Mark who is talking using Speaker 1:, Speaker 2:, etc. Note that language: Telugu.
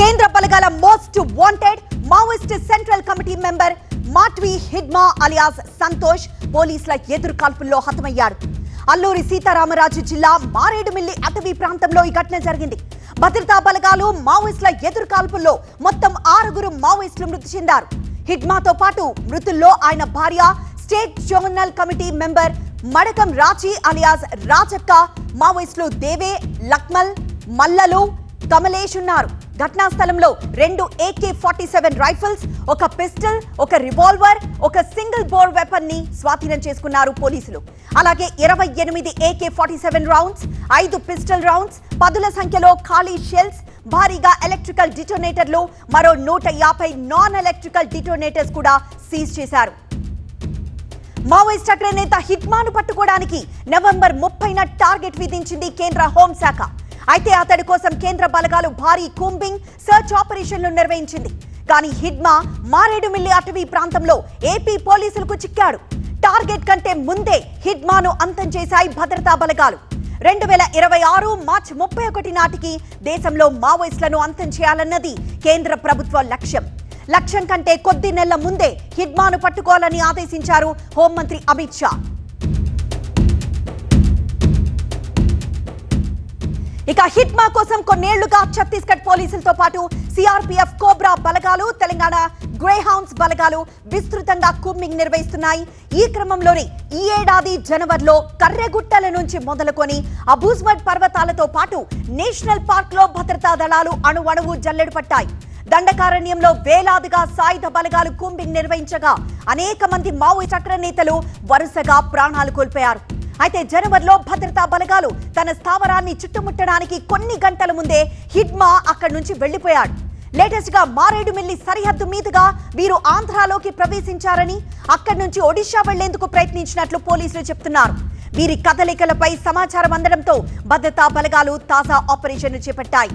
Speaker 1: కేంద్ర బలగాల most wanted Maoist central committee member Madvi Hidma alias Santosh పోలీసుల ఎదురు కాల్పుల్లో హతమయ్యాడు అల్లూరి సీతారామరాజు జిల్లా మారేడుమిల్లి అటవీ ప్రాంతంలో ఈ ఘటన జరిగింది. భద్రతా బలగాలు మావోయిస్టుల ఎదురు కాల్పుల్లో మొత్తం ఆరుగురు మావోయిస్టులు మృతి చెందారు. హిడ్మాతో పాటు మృతుల్లో ఆయన భార్య state zonal committee member Madakam Rachi alias Rajakka మావోయిస్టులు దేవే లక్మల్ మల్లలు కమలేష్ ఉన్నారు. ఘటనా స్థలంలో రెండు ఏకే ఫార్టీ సెవెన్ రైఫిల్స్ ఒక పిస్టల్ ఒక రివాల్వర్ ఒక సింగిల్ బోర్ వెపన్ని స్వాధీనం చేసుకున్నారు పోలీసులు. అలాగే ఇరవై ఎనిమిది ఏకే ఫార్టీ సెవెన్ రౌండ్స్ ఐదు పిస్టల్ రౌండ్స్ పదుల సంఖ్యలో ఖాళీ షెల్స్ భారీగా ఎలక్ట్రికల్ డిటోనేటర్లు మరో నూట యాభై నాన్ ఎలక్ట్రికల్ డిటోనేటర్స్ కూడా సీజ్ చేశారు. మావోయిస్ట్ అగ్రనేత హిట్మాను పట్టుకోవడానికి నవంబర్ ముప్పైన టార్గెట్ విధించింది కేంద్ర హోంశాఖ. అయితే అతడి కోసం కేంద్ర బలగాలు భారీ కూంబింగ్ సర్చ్ ఆపరేషన్లు నిర్వహించింది. కానీ హిడ్మా మారేడుమిల్లి అటవీ ప్రాంతంలో ఏపీ పోలీసులకు చిక్కాడు. టార్గెట్ కంటే ముందే హిడ్మాను అంతం చేశాయి భద్రతా బలగాలు. రెండు వేల ఇరవై ఆరు మార్చి ముప్పై ఒకటి నాటికి దేశంలో మావోయిస్టులను అంతం చేయాలన్నది కేంద్ర ప్రభుత్వ లక్ష్యం. లక్ష్యం కంటే కొద్ది నెలల ముందే హిడ్మాను పట్టుకోవాలని ఆదేశించారు హోంమంత్రి అమిత్ షా. ఇక హిట్మా కోసం కొన్నేళ్ళుగా ఛత్తీస్గఢ్ పోలీసులతో పాటు సిఆర్పీఎఫ్ కోబ్రా బలగాలు తెలంగాణ గ్రేహౌండ్స్ బలగాలు విస్తృతంగా కుమ్మింగ్ నిర్వహిస్తున్నాయి. ఈ క్రమంలోనే ఈ ఏడాది జనవరిలో కర్రెగుట్టల నుంచి మొదలుకొని అబూజ్మడ్ పర్వతాలతో పాటు నేషనల్ పార్క్లో భద్రతా దళాలు అణువణువు జల్లెడు పట్టాయి. దండకారణ్యంలో వేలాదిగా సాయుధ బలగాలు కూంబింగ్ నిర్వహించగా అనేక మంది మావోయిస్ట్ చక్ర నేతలు వరుసగా ప్రాణాలు కోల్పోయారు. అయితే జనవరిలో భద్రతా బలగాలు తన స్థావరాన్ని చుట్టుముట్టడానికి కొన్ని గంటల ముందే హిడ్మా అక్కడి నుంచి వెళ్ళిపోయాడు లేటెస్ట్గా మారేడుమిల్లి సరిహద్దు మీదుగా వీరు ఆంధ్రాలోకి ప్రవేశించారని అక్కడి నుంచి ఒడిశా వెళ్ళేందుకు ప్రయత్నించినట్లు పోలీసులు చెప్తున్నారు. వీరి కదలికలపై సమాచారం అందడంతో భద్రతా బలగాలు తాజా ఆపరేషన్లు చేపట్టాయి.